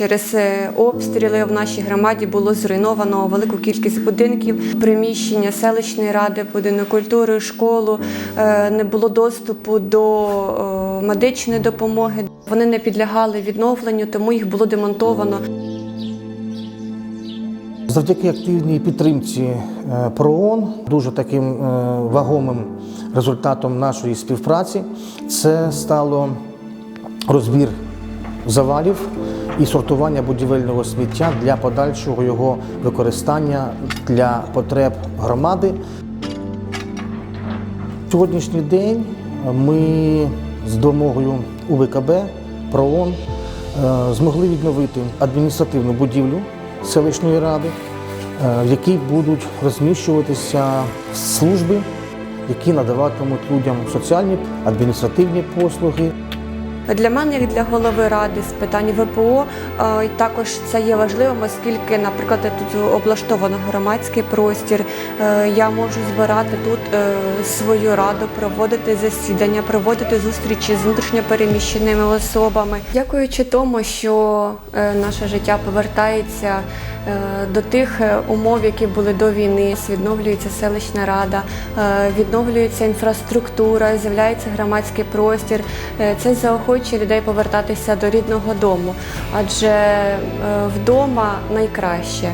через е, обстріли в нашій громаді було зруйновано велику кількість будинків, приміщення селищної ради, будинок культури, школу. Е, Не було доступу до е, медичної допомоги. Вони не підлягали відновленню, тому їх було демонтовано. Завдяки активній підтримці ПРООН, дуже таким вагомим результатом нашої співпраці, це стало розбір завалів і сортування будівельного сміття для подальшого його використання для потреб громади. Сьогоднішній день ми з допомогою УВКБ ПРООН е, змогли відновити адміністративну будівлю селищної ради, е, в якій будуть розміщуватися служби, які надаватимуть людям соціальні адміністративні послуги. Для мене, як для голови ради з питань ВПО, е, також це є важливим, оскільки, наприклад, тут облаштовано громадський простір. Е, Я можу збирати тут е, свою раду, проводити засідання, проводити зустрічі з внутрішньопереміщеними особами. Дякуючи тому, що наше життя повертається до тих умов, які були до війни. Відновлюється селищна рада, відновлюється інфраструктура, з'являється громадський простір. Це заохочує людей повертатися до рідного дому, адже е, вдома найкраще.